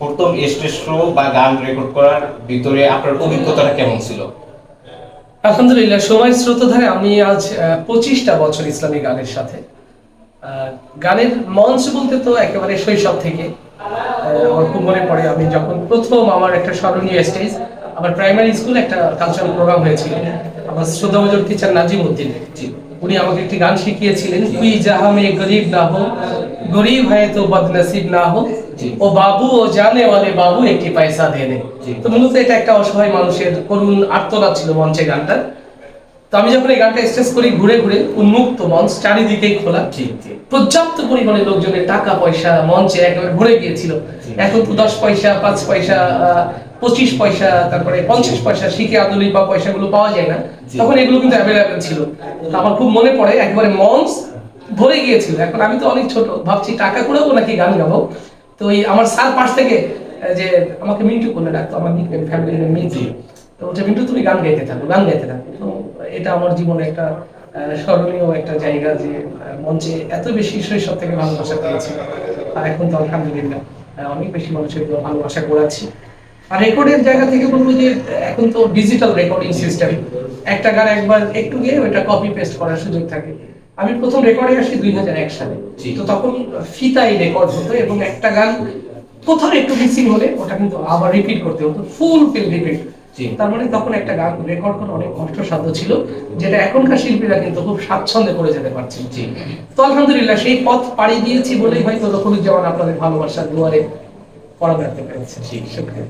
প্রথম stage show বা গান রেকর্ড করার ভিতরে আপনার অভিজ্ঞতাটা কেমন ছিল? আলহামদুলিল্লাহ, সময় স্রোত ধরে আমি আজ পঁচিশটা বছর ইসলামী গানের সাথে। গানের মঞ্চ বলতে তো একেবারে শৈশব থেকে। আমার খুব মনে পড়ে আমি যখন প্রথম আমার একটা স্মরণীয় স্টেজ আমার প্রাইমারি স্কুল একটা কালচারাল প্রোগ্রাম হয়েছিল। আমার শ্রদ্ধাভজন টিচার নাজিম উদ্দিন উনি আমাকে একটি গান শিখিয়েছিলেন তুই যাহা মে গরিব না হো গরিব হয় তো বদনসিব না হো ও বাবু ও জানে ওয়ালে বাবু একটি পয়সা দেনে। তো মূলত এটা একটা অসহায় মানুষের করুণ আর্তনাদ ছিল মঞ্চে গানটা তো আমি যখন এই গানটা স্টেজ করি ঘুরে ঘুরে উন্মুক্ত মঞ্চ চারিদিকেই খোলা। পর্যাপ্ত পরিমাণে লোকজনের টাকা পয়সা মঞ্চে একেবারে ভরে গিয়েছিল। এখন তো দশ পয়সা পাঁচ পয়সা পঁচিশ পয়সা তারপরে পঞ্চাশ পয়সা শিখে আদুলি বা পয়সাগুলো পাওয়া যায় না। তখন এগুলো কিন্তু অ্যাভেলেবেল ছিল। আমার খুব মনে পড়ে একবারে মঞ্চ ভরে গিয়েছিল। এখন আমি তো অনেক ছোট ভাবছি টাকা করেও নাকি গান গাবো। তো এই আমার স্যার পাশ থেকে যে আমাকে মিন্টু করে ডাকতো আমার ফ্যামিলি মিন্টু। তো বলছে মিন্টু তুমি গান গাইতে থাকো গান গাইতে থাকো। এটা আমার জীবনে একটা স্মরণীয় একটা জায়গা যে মঞ্চে এত বেশি শৈশব থেকে ভালোবাসা পেয়েছি। আর এখন তো আলহামদুলিল্লাহ অনেক বেশি মানুষের ভালোবাসা করাচ্ছি। আর রেকর্ডের জায়গা থেকে বলব যে এখন তো ডিজিটাল রেকর্ডিং সিস্টেম একটা গান একবার একটু গিয়ে ওটা কপি পেস্ট করার সুযোগ থাকে। আমি প্রথম রেকর্ডে আসি দুই হাজার এক সালে। তো তখন ফিতাই রেকর্ড হতো এবং একটা গান কোথাও একটু মিসিং হলে ওটা কিন্তু আবার রিপিট করতে হতো ফুল ফিল রিপিট জি। তার মানে তখন একটা গান রেকর্ড করা অনেক কষ্টসাধ্য ছিল যেটা এখনকার শিল্পীরা কিন্তু খুব স্বাচ্ছন্দ্যে করে যেতে পারছেন জি তো আলহামদুলিল্লাহ সেই পথ পাড়ি দিয়েছি বলেই হয়তো রকুলুজ্জামান আপনাদের ভালোবাসার দুয়ারে পড়া রাখতে পেরেছে জি। শুক্রিয়া